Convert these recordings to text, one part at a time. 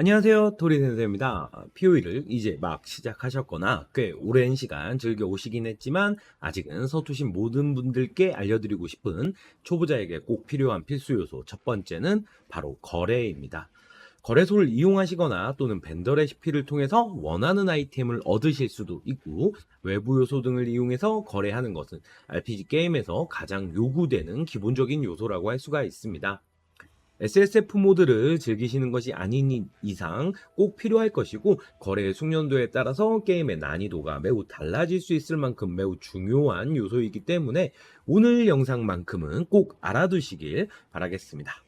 안녕하세요. 토리센세입니다. POE를 이제 막 시작하셨거나 꽤 오랜 시간 즐겨 오시긴 했지만 아직은 서투신 모든 분들께 알려드리고 싶은 초보자에게 꼭 필요한 필수 요소 첫 번째는 바로 거래입니다. 거래소를 이용하시거나 또는 벤더 레시피를 통해서 원하는 아이템을 얻으실 수도 있고 외부 요소 등을 이용해서 거래하는 것은 RPG 게임에서 가장 요구되는 기본적인 요소라고 할 수가 있습니다. SSF 모드를 즐기시는 것이 아닌 이상 꼭 필요할 것이고 거래의 숙련도에 따라서 게임의 난이도가 매우 달라질 수 있을 만큼 매우 중요한 요소이기 때문에 오늘 영상만큼은 꼭 알아두시길 바라겠습니다.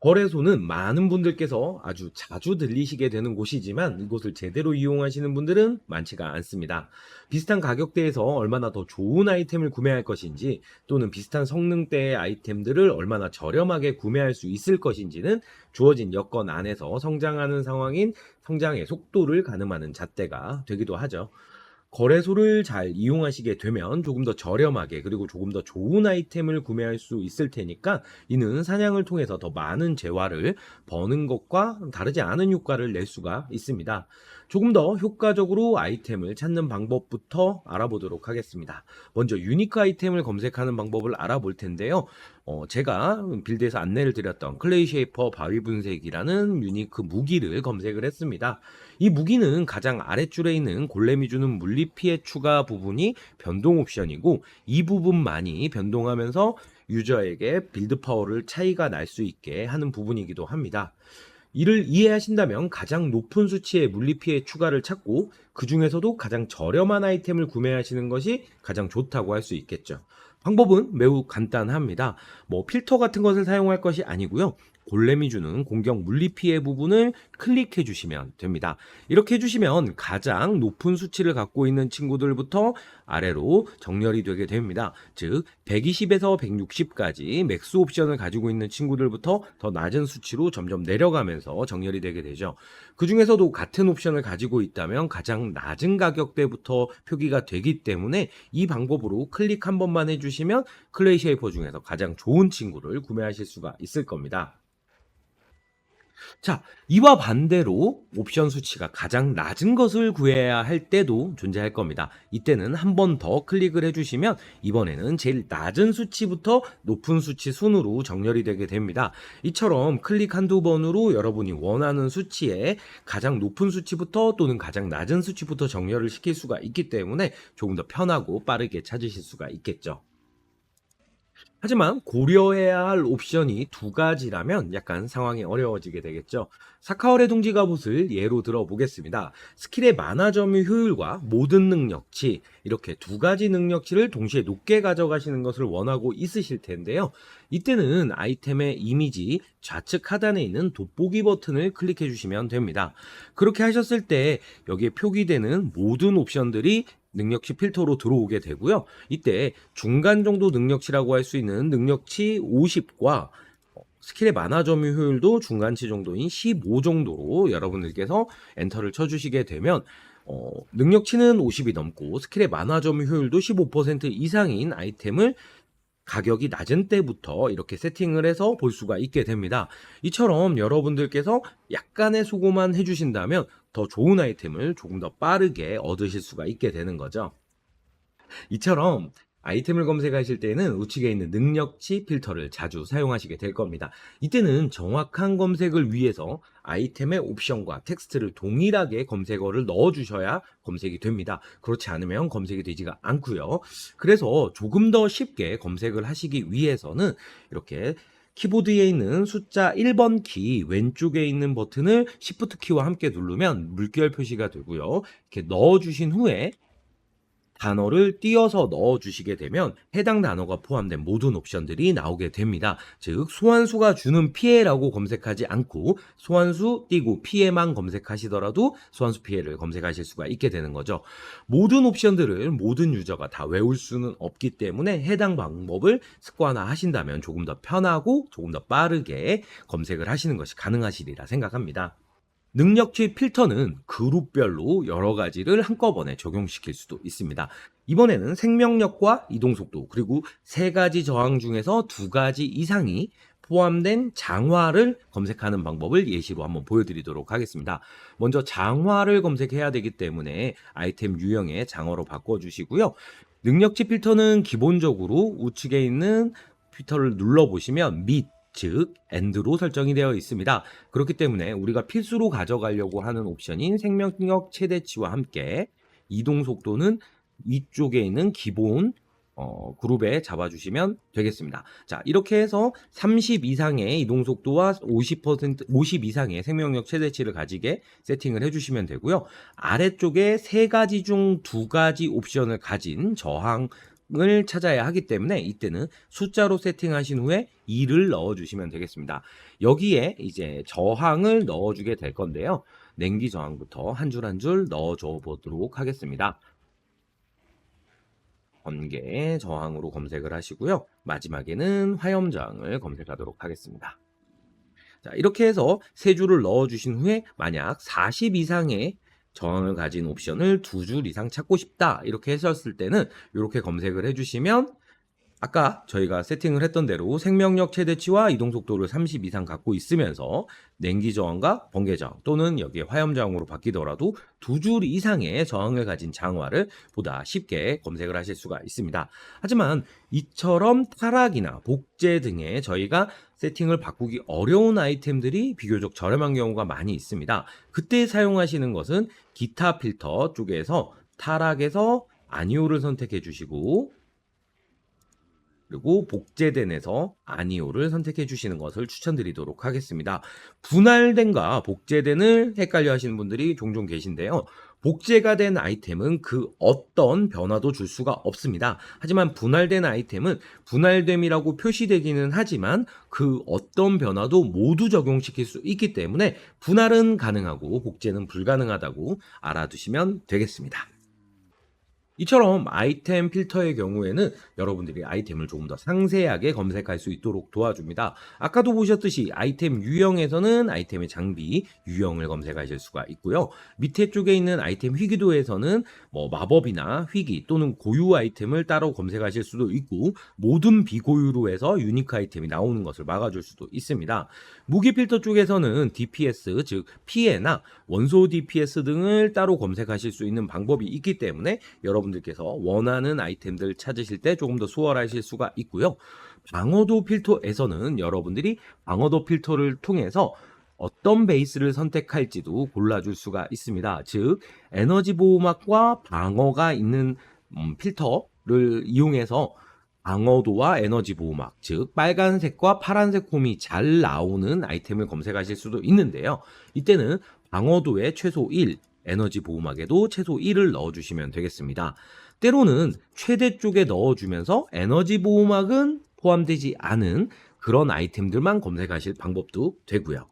거래소는 많은 분들께서 아주 자주 들리시게 되는 곳이지만 이곳을 제대로 이용하시는 분들은 많지가 않습니다. 비슷한 가격대에서 얼마나 더 좋은 아이템을 구매할 것인지 또는 비슷한 성능대의 아이템들을 얼마나 저렴하게 구매할 수 있을 것인지는 주어진 여건 안에서 성장하는 상황인 성장의 속도를 가늠하는 잣대가 되기도 하죠. 거래소를 잘 이용하시게 되면 조금 더 저렴하게 그리고 조금 더 좋은 아이템을 구매할 수 있을 테니까 이는 사냥을 통해서 더 많은 재화를 버는 것과 다르지 않은 효과를 낼 수가 있습니다. 조금 더 효과적으로 아이템을 찾는 방법부터 알아보도록 하겠습니다. 먼저 유니크 아이템을 검색하는 방법을 알아볼 텐데요. 어, 제가 빌드에서 안내를 드렸던 클레이 쉐이퍼 바위 분쇄기라는 유니크 무기를 검색을 했습니다. 이 무기는 가장 아랫줄에 있는 골렘이 주는 물리 피해 추가 부분이 변동 옵션이고 이 부분만이 변동하면서 유저에게 빌드 파워를 차이가 날 수 있게 하는 부분이기도 합니다. 이를 이해하신다면 가장 높은 수치의 물리 피해 추가를 찾고 그 중에서도 가장 저렴한 아이템을 구매하시는 것이 가장 좋다고 할 수 있겠죠. 방법은 매우 간단합니다. 뭐 필터 같은 것을 사용할 것이 아니고요. 골렘이 주는 공격 물리 피해 부분을 클릭해 주시면 됩니다. 이렇게 해주시면 가장 높은 수치를 갖고 있는 친구들부터 아래로 정렬이 되게 됩니다. 즉 120에서 160까지 맥스 옵션을 가지고 있는 친구들부터 더 낮은 수치로 점점 내려가면서 정렬이 되게 되죠. 그 중에서도 같은 옵션을 가지고 있다면 가장 낮은 가격대부터 표기가 되기 때문에 이 방법으로 클릭 한 번만 해주시면 클레이 쉐이퍼 중에서 가장 좋은 친구를 구매하실 수가 있을 겁니다. 자, 이와 반대로 옵션 수치가 가장 낮은 것을 구해야 할 때도 존재할 겁니다. 이때는 한 번 더 클릭을 해주시면 이번에는 제일 낮은 수치부터 높은 수치 순으로 정렬이 되게 됩니다. 이처럼 클릭 한두 번으로 여러분이 원하는 수치에 가장 높은 수치부터 또는 가장 낮은 수치부터 정렬을 시킬 수가 있기 때문에 조금 더 편하고 빠르게 찾으실 수가 있겠죠. 하지만 고려해야 할 옵션이 두 가지라면 약간 상황이 어려워지게 되겠죠. 사카월의 둥지 갑옷을 예로 들어보겠습니다. 스킬의 만화 점유 효율과 모든 능력치 이렇게 두 가지 능력치를 동시에 높게 가져가시는 것을 원하고 있으실 텐데요. 이때는 아이템의 이미지 좌측 하단에 있는 돋보기 버튼을 클릭해 주시면 됩니다. 그렇게 하셨을 때 여기에 표기되는 모든 옵션들이 능력치 필터로 들어오게 되고요. 이때 중간 정도 능력치라고 할 수 있는 능력치 50과 스킬의 만화 점유 효율도 중간치 정도인 15 정도로 여러분들께서 엔터를 쳐주시게 되면 어, 능력치는 50이 넘고 스킬의 만화 점유 효율도 15% 이상인 아이템을 가격이 낮은 때부터 이렇게 세팅을 해서 볼 수가 있게 됩니다. 이처럼 여러분들께서 약간의 수고만 해주신다면 더 좋은 아이템을 조금 더 빠르게 얻으실 수가 있게 되는 거죠. 이처럼 아이템을 검색하실 때는 우측에 있는 능력치 필터를 자주 사용하시게 될 겁니다. 이때는 정확한 검색을 위해서 아이템의 옵션과 텍스트를 동일하게 검색어를 넣어주셔야 검색이 됩니다. 그렇지 않으면 검색이 되지가 않고요. 그래서 조금 더 쉽게 검색을 하시기 위해서는 이렇게 키보드에 있는 숫자 1번 키 왼쪽에 있는 버튼을 Shift 키와 함께 누르면 물결 표시가 되고요. 이렇게 넣어주신 후에 단어를 띄어서 넣어 주시게 되면 해당 단어가 포함된 모든 옵션들이 나오게 됩니다. 즉 소환수가 주는 피해라고 검색하지 않고 소환수 띄고 피해만 검색하시더라도 소환수 피해를 검색하실 수가 있게 되는 거죠. 모든 옵션들을 모든 유저가 다 외울 수는 없기 때문에 해당 방법을 습관화 하신다면 조금 더 편하고 조금 더 빠르게 검색을 하시는 것이 가능하시리라 생각합니다. 능력치 필터는 그룹별로 여러 가지를 한꺼번에 적용시킬 수도 있습니다. 이번에는 생명력과 이동속도 그리고 세 가지 저항 중에서 두 가지 이상이 포함된 장화를 검색하는 방법을 예시로 한번 보여드리도록 하겠습니다. 먼저 장화를 검색해야 되기 때문에 아이템 유형의 장어로 바꿔주시고요. 능력치 필터는 기본적으로 우측에 있는 필터를 눌러보시면 및, 즉, 엔드로 설정이 되어 있습니다. 그렇기 때문에 우리가 필수로 가져가려고 하는 옵션인 생명력 최대치와 함께 이동 속도는 위쪽에 있는 기본 어, 그룹에 잡아주시면 되겠습니다. 자, 이렇게 해서 30 이상의 이동 속도와 50%, 50 이상의 생명력 최대치를 가지게 세팅을 해주시면 되고요. 아래쪽에 세 가지 중 두 가지 옵션을 가진 저항 을 찾아야 하기 때문에 이때는 숫자로 세팅하신 후에 2를 넣어주시면 되겠습니다. 여기에 이제 저항을 넣어주게 될 건데요. 냉기 저항부터 한 줄 한 줄 넣어줘 보도록 하겠습니다. 번개 저항으로 검색을 하시고요. 마지막에는 화염 저항을 검색하도록 하겠습니다. 자, 이렇게 해서 세 줄을 넣어 주신 후에 만약 40 이상의 저항을 가진 옵션을 두 줄 이상 찾고 싶다. 이렇게 했었을 때는 이렇게 검색을 해 주시면 아까 저희가 세팅을 했던 대로 생명력 최대치와 이동 속도를 30 이상 갖고 있으면서 냉기 저항과 번개 저항 또는 여기에 화염 저항으로 바뀌더라도 두 줄 이상의 저항을 가진 장화를 보다 쉽게 검색을 하실 수가 있습니다. 하지만 이처럼 타락이나 복제 등의 저희가 세팅을 바꾸기 어려운 아이템들이 비교적 저렴한 경우가 많이 있습니다. 그때 사용하시는 것은 기타 필터 쪽에서 타락에서 아니오를 선택해 주시고 그리고 복제된에서 아니오를 선택해 주시는 것을 추천드리도록 하겠습니다. 분할된과 복제된을 헷갈려 하시는 분들이 종종 계신데요. 복제가 된 아이템은 그 어떤 변화도 줄 수가 없습니다. 하지만 분할된 아이템은 분할됨이라고 표시되기는 하지만 그 어떤 변화도 모두 적용시킬 수 있기 때문에 분할은 가능하고 복제는 불가능하다고 알아두시면 되겠습니다. 이처럼 아이템 필터의 경우에는 여러분들이 아이템을 조금 더 상세하게 검색할 수 있도록 도와줍니다. 아까도 보셨듯이 아이템 유형에서는 아이템의 장비, 유형을 검색하실 수가 있고요. 밑에 쪽에 있는 아이템 희귀도에서는 뭐 마법이나 희귀 또는 고유 아이템을 따로 검색하실 수도 있고 모든 비고유로 해서 유니크 아이템이 나오는 것을 막아줄 수도 있습니다. 무기 필터 쪽에서는 DPS 즉 피해나 원소 DPS 등을 따로 검색하실 수 있는 방법이 있기 때문에 여러분 여러분들께서 원하는 아이템들 찾으실 때 조금 더 수월하실 수가 있고요. 방어도 필터에서는 여러분들이 방어도 필터를 통해서 어떤 베이스를 선택할지도 골라줄 수가 있습니다. 즉, 에너지 보호막과 방어가 있는 음, 필터를 이용해서 방어도와 에너지 보호막, 즉 빨간색과 파란색 홈이 잘 나오는 아이템을 검색하실 수도 있는데요. 이때는 방어도의 최소 1, 에너지 보호막에도 최소 1을 넣어주시면 되겠습니다. 때로는 최대 쪽에 넣어주면서 에너지 보호막은 포함되지 않은 그런 아이템들만 검색하실 방법도 되고요.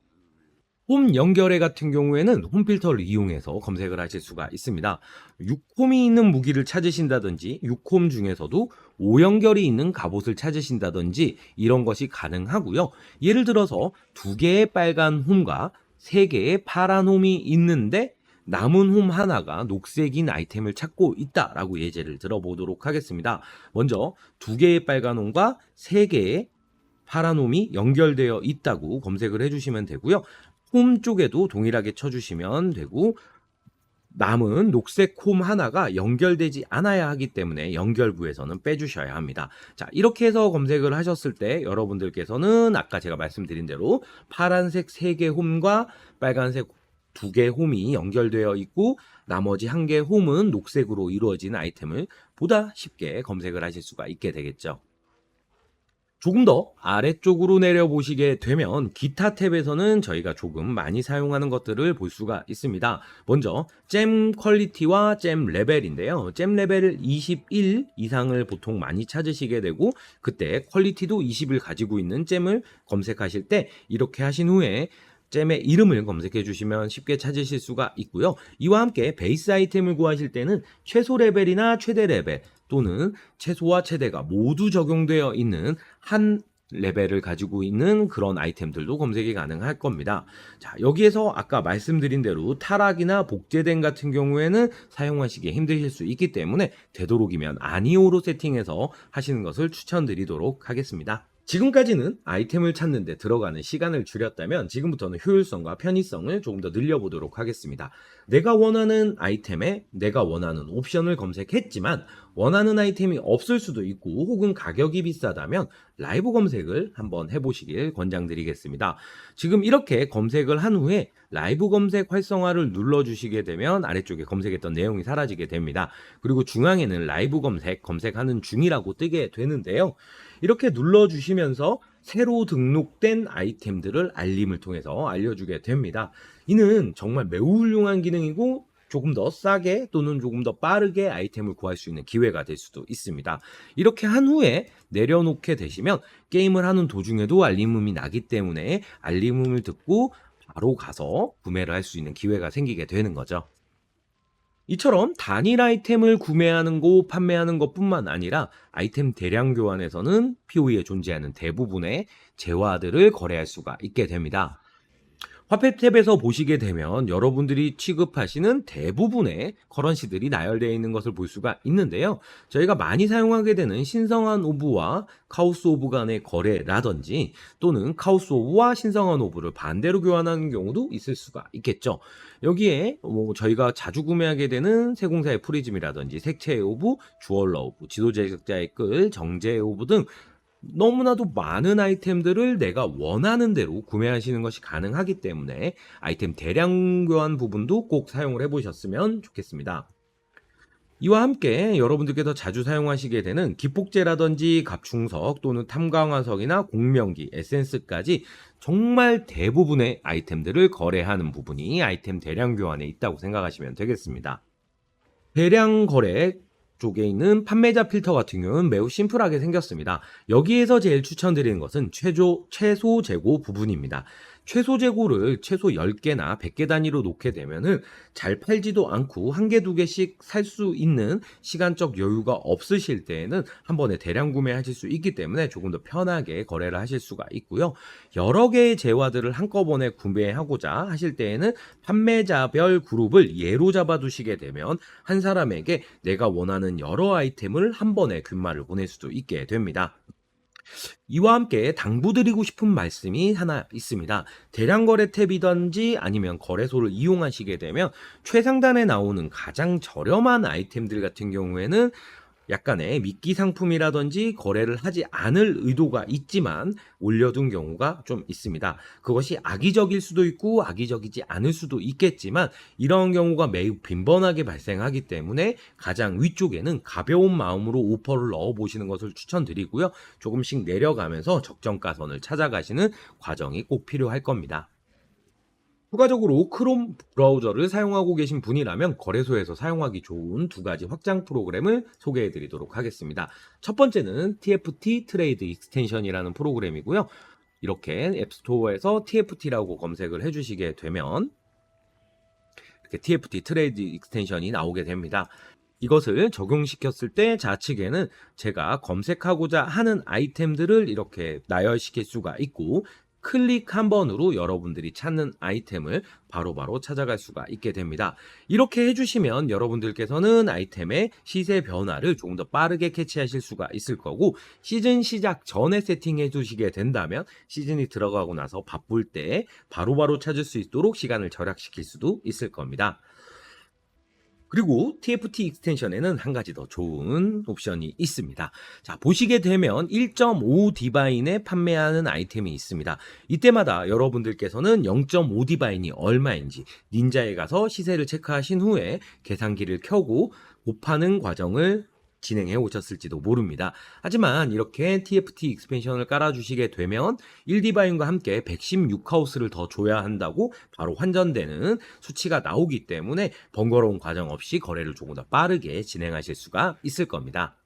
홈 연결해 같은 경우에는 홈 필터를 이용해서 검색을 하실 수가 있습니다. 6홈이 있는 무기를 찾으신다든지 6홈 중에서도 5연결이 있는 갑옷을 찾으신다든지 이런 것이 가능하고요. 예를 들어서 두 개의 빨간 홈과 세 개의 파란 홈이 있는데 남은 홈 하나가 녹색인 아이템을 찾고 있다라고 예제를 들어보도록 하겠습니다. 먼저 두 개의 빨간 홈과 세 개의 파란 홈이 연결되어 있다고 검색을 해주시면 되고요. 홈 쪽에도 동일하게 쳐주시면 되고 남은 녹색 홈 하나가 연결되지 않아야 하기 때문에 연결부에서는 빼주셔야 합니다. 자, 이렇게 해서 검색을 하셨을 때 여러분들께서는 아까 제가 말씀드린 대로 파란색 3개 홈과 빨간색 두 개 홈이 연결되어 있고 나머지 한 개 홈은 녹색으로 이루어진 아이템을 보다 쉽게 검색을 하실 수가 있게 되겠죠. 조금 더 아래쪽으로 내려보시게 되면 기타 탭에서는 저희가 조금 많이 사용하는 것들을 볼 수가 있습니다. 먼저 잼 퀄리티와 잼 레벨인데요. 잼 레벨 21 이상을 보통 많이 찾으시게 되고 그때 퀄리티도 20을 가지고 있는 잼을 검색하실 때 이렇게 하신 후에 잼의 이름을 검색해 주시면 쉽게 찾으실 수가 있고요. 이와 함께 베이스 아이템을 구하실 때는 최소 레벨이나 최대 레벨 또는 최소와 최대가 모두 적용되어 있는 한 레벨을 가지고 있는 그런 아이템들도 검색이 가능할 겁니다. 자, 여기에서 아까 말씀드린 대로 타락이나 복제된 같은 경우에는 사용하시기 힘드실 수 있기 때문에 되도록이면 아니오로 세팅해서 하시는 것을 추천드리도록 하겠습니다. 지금까지는 아이템을 찾는데 들어가는 시간을 줄였다면 지금부터는 효율성과 편의성을 조금 더 늘려보도록 하겠습니다. 내가 원하는 아이템에 내가 원하는 옵션을 검색했지만 원하는 아이템이 없을 수도 있고 혹은 가격이 비싸다면 라이브 검색을 한번 해보시길 권장드리겠습니다. 지금 이렇게 검색을 한 후에 라이브 검색 활성화를 눌러주시게 되면 아래쪽에 검색했던 내용이 사라지게 됩니다. 그리고 중앙에는 라이브 검색, 검색하는 중이라고 뜨게 되는데요. 이렇게 눌러주시면서 새로 등록된 아이템들을 알림을 통해서 알려주게 됩니다. 이는 정말 매우 훌륭한 기능이고 조금 더 싸게 또는 조금 더 빠르게 아이템을 구할 수 있는 기회가 될 수도 있습니다. 이렇게 한 후에 내려놓게 되시면 게임을 하는 도중에도 알림음이 나기 때문에 알림음을 듣고 바로 가서 구매를 할 수 있는 기회가 생기게 되는 거죠. 이처럼 단일 아이템을 구매하는 거, 판매하는 것뿐만 아니라 아이템 대량 교환에서는 POE에 존재하는 대부분의 재화들을 거래할 수가 있게 됩니다. 화폐 탭에서 보시게 되면 여러분들이 취급하시는 대부분의 커런시들이 나열되어 있는 것을 볼 수가 있는데요. 저희가 많이 사용하게 되는 신성한 오브와 카오스 오브 간의 거래라든지 또는 카오스 오브와 신성한 오브를 반대로 교환하는 경우도 있을 수가 있겠죠. 여기에 뭐 저희가 자주 구매하게 되는 세공사의 프리즘이라든지 색채의 오브, 주얼러 오브, 지도 제작자의 끌, 정제의 오브 등 너무나도 많은 아이템들을 내가 원하는 대로 구매하시는 것이 가능하기 때문에 아이템 대량 교환 부분도 꼭 사용을 해보셨으면 좋겠습니다. 이와 함께 여러분들께서 자주 사용하시게 되는 기폭제라든지 갑충석 또는 탐강화석이나 공명기, 에센스까지 정말 대부분의 아이템들을 거래하는 부분이 아이템 대량 교환에 있다고 생각하시면 되겠습니다. 대량 거래 쪽에 있는 판매자 필터 같은 경우는 매우 심플하게 생겼습니다. 여기에서 제일 추천드리는 것은 최소, 최소 재고 부분입니다. 최소 재고를 최소 10개나 100개 단위로 놓게 되면은 잘 팔지도 않고 한 개, 두 개씩 살 수 있는 시간적 여유가 없으실 때에는 한 번에 대량 구매하실 수 있기 때문에 조금 더 편하게 거래를 하실 수가 있고요. 여러 개의 재화들을 한꺼번에 구매하고자 하실 때에는 판매자별 그룹을 예로 잡아 두시게 되면 한 사람에게 내가 원하는 여러 아이템을 한 번에 균말을 보낼 수도 있게 됩니다. 이와 함께 당부드리고 싶은 말씀이 하나 있습니다. 대량 거래 탭이든지 아니면 거래소를 이용하시게 되면 최상단에 나오는 가장 저렴한 아이템들 같은 경우에는 약간의 미끼 상품이라든지 거래를 하지 않을 의도가 있지만 올려둔 경우가 좀 있습니다. 그것이 악의적일 수도 있고 악의적이지 않을 수도 있겠지만 이런 경우가 매우 빈번하게 발생하기 때문에 가장 위쪽에는 가벼운 마음으로 오퍼를 넣어 보시는 것을 추천드리고요. 조금씩 내려가면서 적정가선을 찾아가시는 과정이 꼭 필요할 겁니다. 추가적으로 크롬 브라우저를 사용하고 계신 분이라면 거래소에서 사용하기 좋은 두 가지 확장 프로그램을 소개해 드리도록 하겠습니다. 첫 번째는 TFT 트레이드 익스텐션이라는 프로그램이고요. 이렇게 앱스토어에서 TFT라고 검색을 해 주시게 되면 이렇게 TFT 트레이드 익스텐션이 나오게 됩니다. 이것을 적용시켰을 때 좌측에는 제가 검색하고자 하는 아이템들을 이렇게 나열시킬 수가 있고 클릭 한 번으로 여러분들이 찾는 아이템을 바로바로 바로 찾아갈 수가 있게 됩니다. 이렇게 해주시면 여러분들께서는 아이템의 시세 변화를 조금 더 빠르게 캐치하실 수가 있을 거고 시즌 시작 전에 세팅해 주시게 된다면 시즌이 들어가고 나서 바쁠 때 바로바로 바로 찾을 수 있도록 시간을 절약시킬 수도 있을 겁니다. 그리고 TFT 익스텐션에는 한 가지 더 좋은 옵션이 있습니다. 자, 보시게 되면 1.5 디바인에 판매하는 아이템이 있습니다. 이때마다 여러분들께서는 0.5 디바인이 얼마인지 닌자에 가서 시세를 체크하신 후에 계산기를 켜고 곱하는 과정을 진행해 오셨을지도 모릅니다. 하지만 이렇게 TFT 익스펜션을 깔아주시게 되면 1디바인과 함께 116하우스를 더 줘야 한다고 바로 환전되는 수치가 나오기 때문에 번거로운 과정 없이 거래를 조금 더 빠르게 진행하실 수가 있을 겁니다.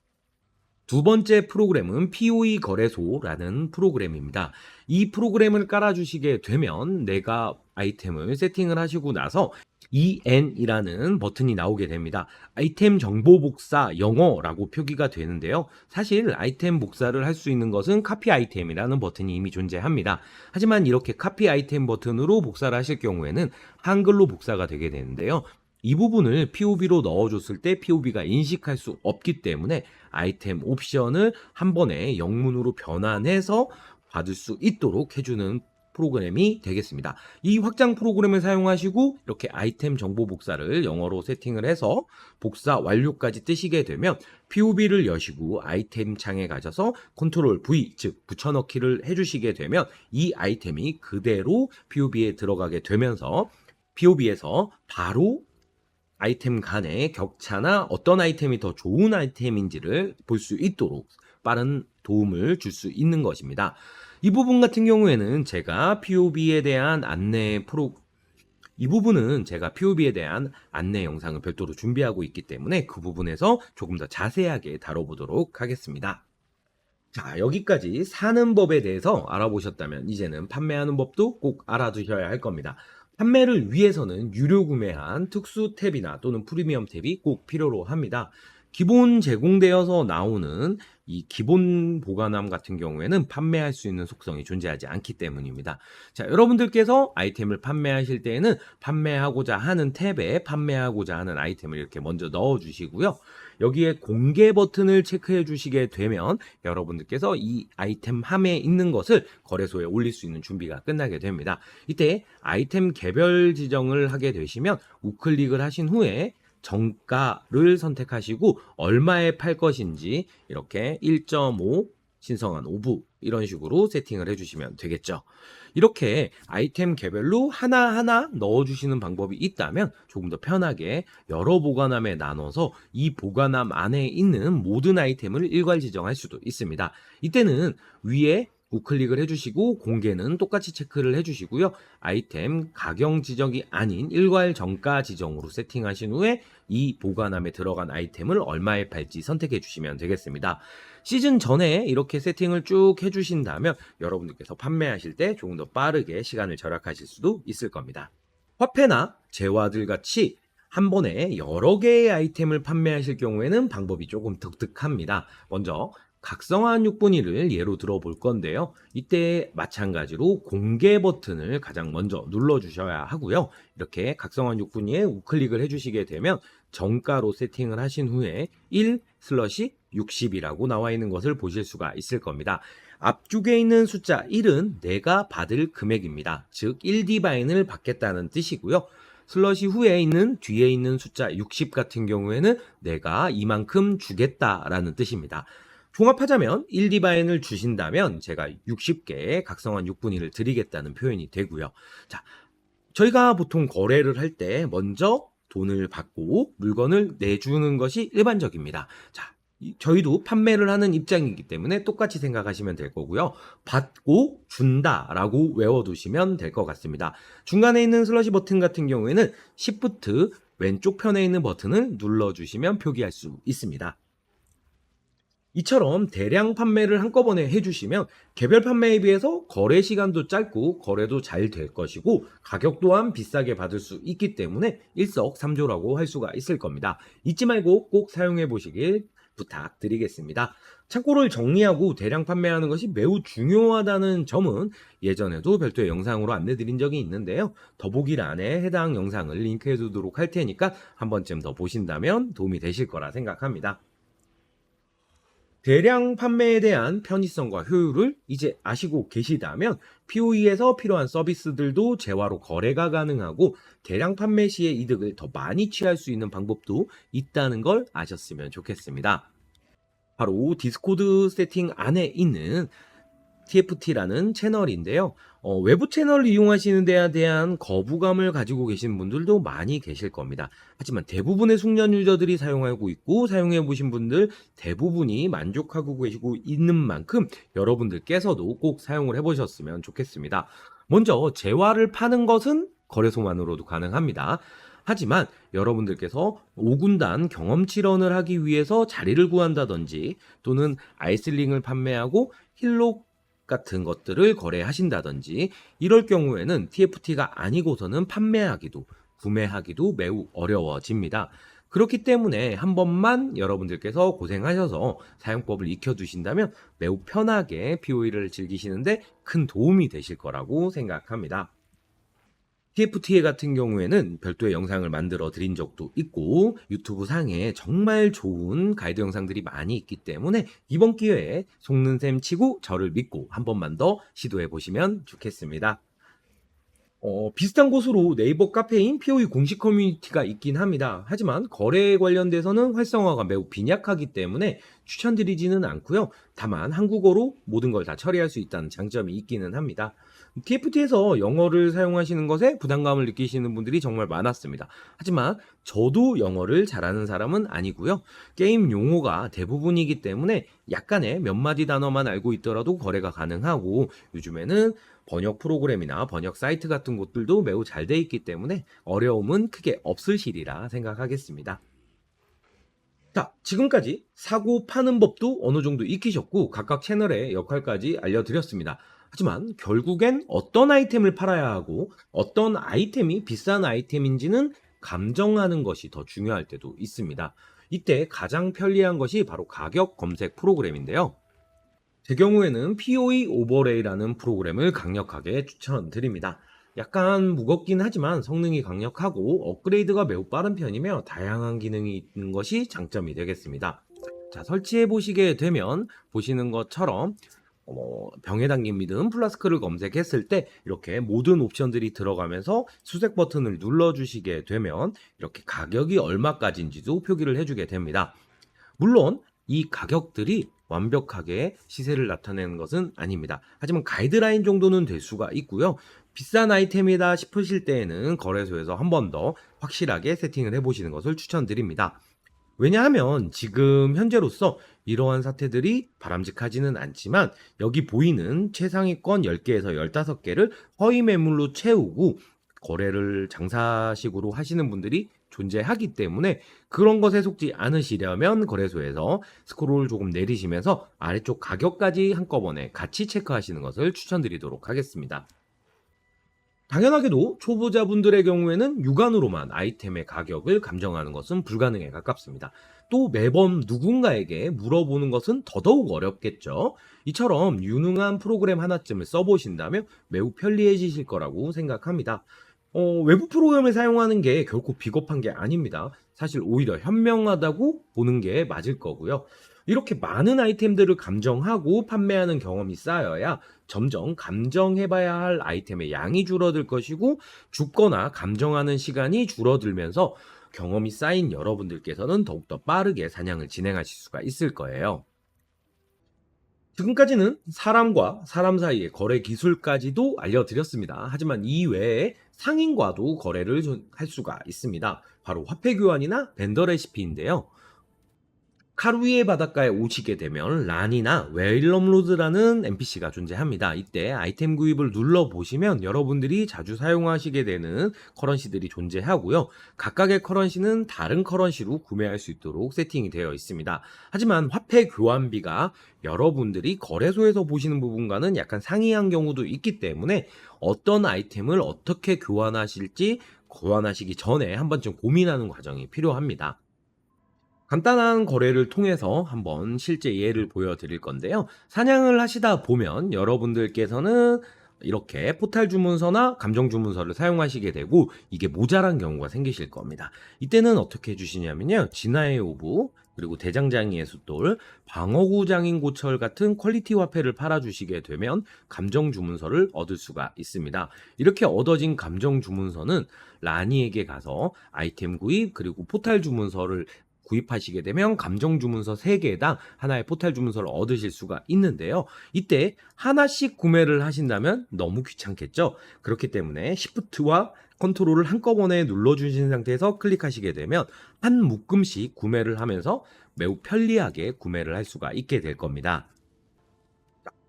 두 번째 프로그램은 POE 거래소라는 프로그램입니다. 이 프로그램을 깔아주시게 되면 내가 아이템을 세팅을 하시고 나서 EN이라는 버튼이 나오게 됩니다. 아이템 정보 복사 영어라고 표기가 되는데요. 사실 아이템 복사를 할 수 있는 것은 카피 아이템이라는 버튼이 이미 존재합니다. 하지만 이렇게 카피 아이템 버튼으로 복사를 하실 경우에는 한글로 복사가 되게 되는데요. 이 부분을 POB로 넣어줬을 때 POB가 인식할 수 없기 때문에 아이템 옵션을 한 번에 영문으로 변환해서 받을 수 있도록 해주는 프로그램이 되겠습니다. 이 확장 프로그램을 사용하시고 이렇게 아이템 정보 복사를 영어로 세팅을 해서 복사 완료까지 뜨시게 되면 POB를 여시고 아이템 창에 가셔서 컨트롤 V 즉 붙여넣기를 해주시게 되면 이 아이템이 그대로 POB에 들어가게 되면서 POB에서 바로 아이템 간의 격차나 어떤 아이템이 더 좋은 아이템인지를 볼 수 있도록 빠른 도움을 줄 수 있는 것입니다. 이 부분 같은 경우에는 제가 POB에 대한 안내 프로 이 부분은 제가 POB에 대한 안내 영상을 별도로 준비하고 있기 때문에 그 부분에서 조금 더 자세하게 다뤄보도록 하겠습니다. 자, 여기까지 사는 법에 대해서 알아보셨다면 이제는 판매하는 법도 꼭 알아두셔야 할 겁니다. 판매를 위해서는 유료 구매한 특수 탭이나 또는 프리미엄 탭이 꼭 필요로 합니다. 기본 제공되어서 나오는 이 기본 보관함 같은 경우에는 판매할 수 있는 속성이 존재하지 않기 때문입니다. 자, 여러분들께서 아이템을 판매하실 때에는 판매하고자 하는 탭에 판매하고자 하는 아이템을 이렇게 먼저 넣어 주시고요. 여기에 공개 버튼을 체크해 주시게 되면 여러분들께서 이 아이템 함에 있는 것을 거래소에 올릴 수 있는 준비가 끝나게 됩니다. 이때 아이템 개별 지정을 하게 되시면 우클릭을 하신 후에 정가를 선택하시고 얼마에 팔 것인지 이렇게 1.5 신성한 5부 이런 식으로 세팅을 해주시면 되겠죠. 이렇게 아이템 개별로 하나하나 넣어주시는 방법이 있다면 조금 더 편하게 여러 보관함에 나눠서 이 보관함 안에 있는 모든 아이템을 일괄 지정할 수도 있습니다. 이때는 위에 우클릭을 해주시고 공개는 똑같이 체크를 해주시고요. 아이템 가격 지정이 아닌 일괄 정가 지정으로 세팅하신 후에 이 보관함에 들어간 아이템을 얼마에 팔지 선택해 주시면 되겠습니다. 시즌 전에 이렇게 세팅을 쭉 해주신다면 여러분들께서 판매하실 때 조금 더 빠르게 시간을 절약하실 수도 있을 겁니다. 화폐나 재화들 같이 한 번에 여러 개의 아이템을 판매하실 경우에는 방법이 조금 독특합니다. 먼저 각성한 6분위를 예로 들어볼 건데요. 이때 마찬가지로 공개 버튼을 가장 먼저 눌러 주셔야 하고요. 이렇게 각성한 6분위에 우클릭을 해주시게 되면 정가로 세팅을 하신 후에 1 슬러시 60이라고 나와 있는 것을 보실 수가 있을 겁니다. 앞쪽에 있는 숫자 1은 내가 받을 금액입니다. 즉 1디바인을 받겠다는 뜻이고요. 슬러시 후에 있는 뒤에 있는 숫자 60 같은 경우에는 내가 이만큼 주겠다라는 뜻입니다. 종합하자면 1 디바인을 주신다면 제가 60개의 각성한 6분위를 드리겠다는 표현이 되고요. 자, 저희가 보통 거래를 할 때 먼저 돈을 받고 물건을 내주는 것이 일반적입니다. 자, 저희도 판매를 하는 입장이기 때문에 똑같이 생각하시면 될 거고요. 받고 준다라고 외워두시면 될 것 같습니다. 중간에 있는 슬러시 버튼 같은 경우에는 Shift 왼쪽 편에 있는 버튼을 눌러주시면 표기할 수 있습니다. 이처럼 대량 판매를 한꺼번에 해주시면 개별 판매에 비해서 거래 시간도 짧고 거래도 잘 될 것이고 가격 또한 비싸게 받을 수 있기 때문에 일석삼조라고 할 수가 있을 겁니다. 잊지 말고 꼭 사용해 보시길 부탁드리겠습니다. 창고를 정리하고 대량 판매하는 것이 매우 중요하다는 점은 예전에도 별도의 영상으로 안내드린 적이 있는데요. 더보기란에 해당 영상을 링크해 두도록 할 테니까 한 번쯤 더 보신다면 도움이 되실 거라 생각합니다. 대량 판매에 대한 편의성과 효율을 이제 아시고 계시다면 POE에서 필요한 서비스들도 재화로 거래가 가능하고 대량 판매 시의 이득을 더 많이 취할 수 있는 방법도 있다는 걸 아셨으면 좋겠습니다. 바로 디스코드 세팅 안에 있는 TFT라는 채널인데요. 어, 외부 채널을 이용하시는 데에 대한 거부감을 가지고 계신 분들도 많이 계실 겁니다. 하지만 대부분의 숙련 유저들이 사용하고 있고 사용해 보신 분들 대부분이 만족하고 계시고 있는 만큼 여러분들께서도 꼭 사용을 해 보셨으면 좋겠습니다. 먼저 재화를 파는 것은 거래소만으로도 가능합니다. 하지만 여러분들께서 5군단 경험치런을 하기 위해서 자리를 구한다든지 또는 아이슬링을 판매하고 힐로 같은 것들을 거래하신다든지 이럴 경우에는 TFT가 아니고서는 판매하기도 구매하기도 매우 어려워집니다. 그렇기 때문에 한 번만 여러분들께서 고생하셔서 사용법을 익혀두신다면 매우 편하게 POE를 즐기시는데 큰 도움이 되실 거라고 생각합니다. TFTA 같은 경우에는 별도의 영상을 만들어 드린 적도 있고 유튜브 상에 정말 좋은 가이드 영상들이 많이 있기 때문에 이번 기회에 속는 셈 치고 저를 믿고 한 번만 더 시도해 보시면 좋겠습니다. 어, 비슷한 곳으로 네이버 카페인 POE 공식 커뮤니티가 있긴 합니다. 하지만 거래에 관련돼서는 활성화가 매우 빈약하기 때문에 추천드리지는 않고요. 다만 한국어로 모든 걸 다 처리할 수 있다는 장점이 있기는 합니다. TFT에서 영어를 사용하시는 것에 부담감을 느끼시는 분들이 정말 많았습니다. 하지만 저도 영어를 잘하는 사람은 아니고요. 게임 용어가 대부분이기 때문에 약간의 몇 마디 단어만 알고 있더라도 거래가 가능하고 요즘에는 번역 프로그램이나 번역 사이트 같은 곳들도 매우 잘 돼 있기 때문에 어려움은 크게 없으시리라 생각하겠습니다. 자, 지금까지 사고 파는 법도 어느 정도 익히셨고 각각 채널의 역할까지 알려드렸습니다. 하지만 결국엔 어떤 아이템을 팔아야 하고 어떤 아이템이 비싼 아이템인지는 감정하는 것이 더 중요할 때도 있습니다. 이때 가장 편리한 것이 바로 가격 검색 프로그램인데요. 제 경우에는 POE 오버레이라는 프로그램을 강력하게 추천드립니다. 약간 무겁긴 하지만 성능이 강력하고 업그레이드가 매우 빠른 편이며 다양한 기능이 있는 것이 장점이 되겠습니다. 자, 설치해 보시게 되면 보시는 것처럼 어, 병에 담긴 믿음 플라스크를 검색했을 때 이렇게 모든 옵션들이 들어가면서 수색 버튼을 눌러주시게 되면 이렇게 가격이 얼마까지인지도 표기를 해주게 됩니다. 물론 이 가격들이 완벽하게 시세를 나타내는 것은 아닙니다. 하지만 가이드라인 정도는 될 수가 있고요. 비싼 아이템이다 싶으실 때에는 거래소에서 한 번 더 확실하게 세팅을 해보시는 것을 추천드립니다. 왜냐하면 지금 현재로서 이러한 사태들이 바람직하지는 않지만 여기 보이는 최상위권 10개에서 15개를 허위 매물로 채우고 거래를 장사식으로 하시는 분들이 존재하기 때문에 그런 것에 속지 않으시려면 거래소에서 스크롤 조금 내리시면서 아래쪽 가격까지 한꺼번에 같이 체크하시는 것을 추천드리도록 하겠습니다. 당연하게도 초보자분들의 경우에는 육안으로만 아이템의 가격을 감정하는 것은 불가능에 가깝습니다. 또 매번 누군가에게 물어보는 것은 더더욱 어렵겠죠. 이처럼 유능한 프로그램 하나쯤을 써보신다면 매우 편리해지실 거라고 생각합니다. 어, 외부 프로그램을 사용하는 게 결코 비겁한 게 아닙니다. 사실 오히려 현명하다고 보는 게 맞을 거고요. 이렇게 많은 아이템들을 감정하고 판매하는 경험이 쌓여야 점점 감정해봐야 할 아이템의 양이 줄어들 것이고 죽거나 감정하는 시간이 줄어들면서 경험이 쌓인 여러분들께서는 더욱더 빠르게 사냥을 진행하실 수가 있을 거예요. 지금까지는 사람과 사람 사이의 거래 기술까지도 알려드렸습니다. 하지만 이 외에 상인과도 거래를 할 수가 있습니다. 바로 화폐 교환이나 벤더 레시피인데요. 카루이의 바닷가에 오시게 되면 란이나 웨일럼로드라는 NPC가 존재합니다. 이때 아이템 구입을 눌러보시면 여러분들이 자주 사용하시게 되는 커런시들이 존재하고요. 각각의 커런시는 다른 커런시로 구매할 수 있도록 세팅이 되어 있습니다. 하지만 화폐 교환비가 여러분들이 거래소에서 보시는 부분과는 약간 상이한 경우도 있기 때문에 어떤 아이템을 어떻게 교환하실지 교환하시기 전에 한 번쯤 고민하는 과정이 필요합니다. 간단한 거래를 통해서 한번 실제 예를 보여드릴 건데요. 사냥을 하시다 보면 여러분들께서는 이렇게 포탈 주문서나 감정 주문서를 사용하시게 되고 이게 모자란 경우가 생기실 겁니다. 이때는 어떻게 해주시냐면요. 진화의 오부 그리고 대장장이의 숫돌, 방어구 장인 고철 같은 퀄리티 화폐를 팔아주시게 되면 감정 주문서를 얻을 수가 있습니다. 이렇게 얻어진 감정 주문서는 라니에게 가서 아이템 구입 그리고 포탈 주문서를 구입하시게 되면 감정 주문서 3개당 하나의 포탈 주문서를 얻으실 수가 있는데요. 이때 하나씩 구매를 하신다면 너무 귀찮겠죠? 그렇기 때문에 시프트와 컨트롤을 한꺼번에 눌러주신 상태에서 클릭하시게 되면 한 묶음씩 구매를 하면서 매우 편리하게 구매를 할 수가 있게 될 겁니다.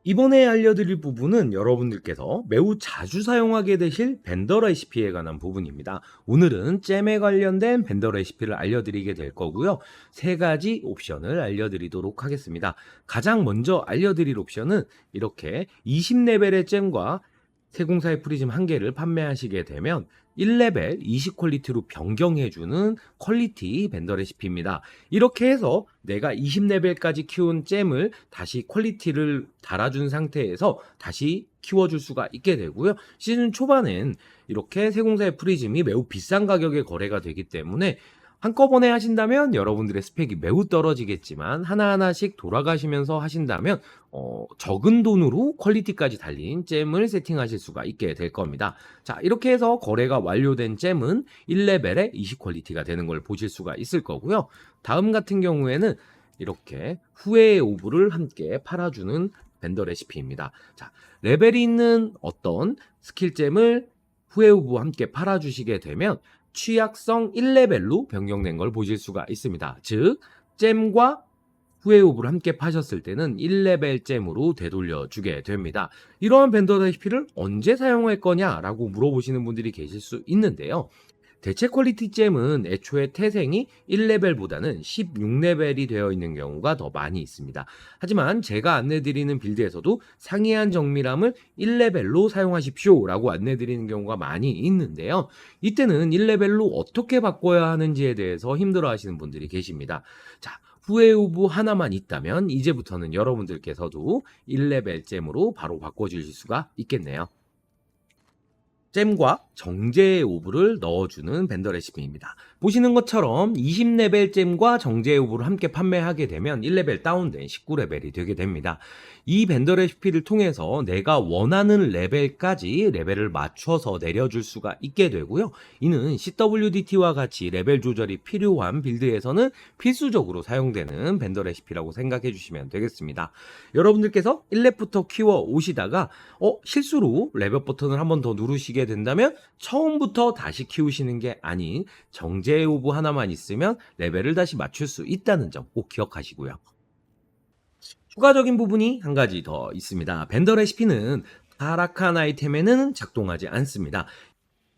이번에 알려드릴 부분은 여러분들께서 매우 자주 사용하게 되실 벤더 레시피에 관한 부분입니다. 오늘은 잼에 관련된 벤더 레시피를 알려드리게 될 거고요. 세 가지 옵션을 알려드리도록 하겠습니다. 가장 먼저 알려드릴 옵션은 이렇게 20레벨의 잼과 세공사의 프리즘 한 개를 판매하시게 되면 1레벨 20 퀄리티로 변경해주는 퀄리티 벤더 레시피입니다. 이렇게 해서 내가 20레벨까지 키운 잼을 다시 퀄리티를 달아준 상태에서 다시 키워줄 수가 있게 되고요. 시즌 초반엔 이렇게 세공사의 프리즘이 매우 비싼 가격에 거래가 되기 때문에 한꺼번에 하신다면 여러분들의 스펙이 매우 떨어지겠지만 하나하나씩 돌아가시면서 하신다면 어, 적은 돈으로 퀄리티까지 달린 잼을 세팅하실 수가 있게 될 겁니다. 자, 이렇게 해서 거래가 완료된 잼은 1레벨의 20 퀄리티가 되는 걸 보실 수가 있을 거고요. 다음 같은 경우에는 이렇게 후회의 오브를 함께 팔아주는 벤더 레시피입니다. 자, 레벨이 있는 어떤 스킬잼을 후회 오브와 함께 팔아주시게 되면 취약성 1레벨로 변경된 걸 보실 수가 있습니다. 즉, 잼과 후회 오브를 함께 파셨을 때는 1레벨 잼으로 되돌려 주게 됩니다. 이러한 벤더 레시피를 언제 사용할 거냐라고 물어보시는 분들이 계실 수 있는데요. 대체 퀄리티 잼은 애초에 태생이 1레벨보다는 16레벨이 되어 있는 경우가 더 많이 있습니다. 하지만 제가 안내드리는 빌드에서도 상이한 정밀함을 1레벨로 사용하십시오 라고 안내드리는 경우가 많이 있는데요. 이때는 1레벨로 어떻게 바꿔야 하는지에 대해서 힘들어 하시는 분들이 계십니다. 자, 후회 후보 하나만 있다면 이제부터는 여러분들께서도 1레벨 잼으로 바로 바꿔주실 수가 있겠네요. 잼과 정제의 오브를 넣어주는 벤더 레시피입니다. 보시는 것처럼 20레벨 잼과 정제의 오브를 함께 판매하게 되면 1레벨 다운된 19레벨이 되게 됩니다. 이 벤더 레시피를 통해서 내가 원하는 레벨까지 레벨을 맞춰서 내려줄 수가 있게 되고요. 이는 CWDT와 같이 레벨 조절이 필요한 빌드에서는 필수적으로 사용되는 벤더 레시피라고 생각해 주시면 되겠습니다. 여러분들께서 1렙부터 키워 오시다가 어 실수로 레벨 버튼을 한 번 더 누르시게 된다면 처음부터 다시 키우시는 게 아닌 정제 오브 하나만 있으면 레벨을 다시 맞출 수 있다는 점 꼭 기억하시고요. 추가적인 부분이 한 가지 더 있습니다. 벤더 레시피는 타락한 아이템에는 작동하지 않습니다.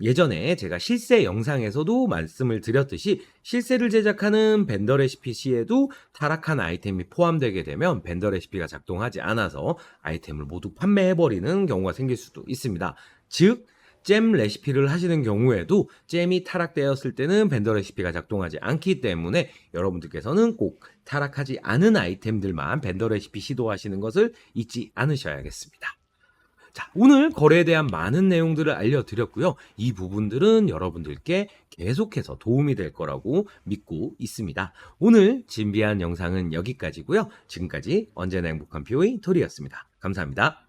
예전에 제가 실세 영상에서도 말씀을 드렸듯이 실세를 제작하는 벤더 레시피 시에도 타락한 아이템이 포함되게 되면 벤더 레시피가 작동하지 않아서 아이템을 모두 판매해버리는 경우가 생길 수도 있습니다. 즉, 잼 레시피를 하시는 경우에도 잼이 타락되었을 때는 벤더 레시피가 작동하지 않기 때문에 여러분들께서는 꼭 타락하지 않은 아이템들만 벤더 레시피 시도하시는 것을 잊지 않으셔야겠습니다. 자, 오늘 거래에 대한 많은 내용들을 알려드렸고요. 이 부분들은 여러분들께 계속해서 도움이 될 거라고 믿고 있습니다. 오늘 준비한 영상은 여기까지고요. 지금까지 언제나 행복한 POA 토리였습니다. 감사합니다.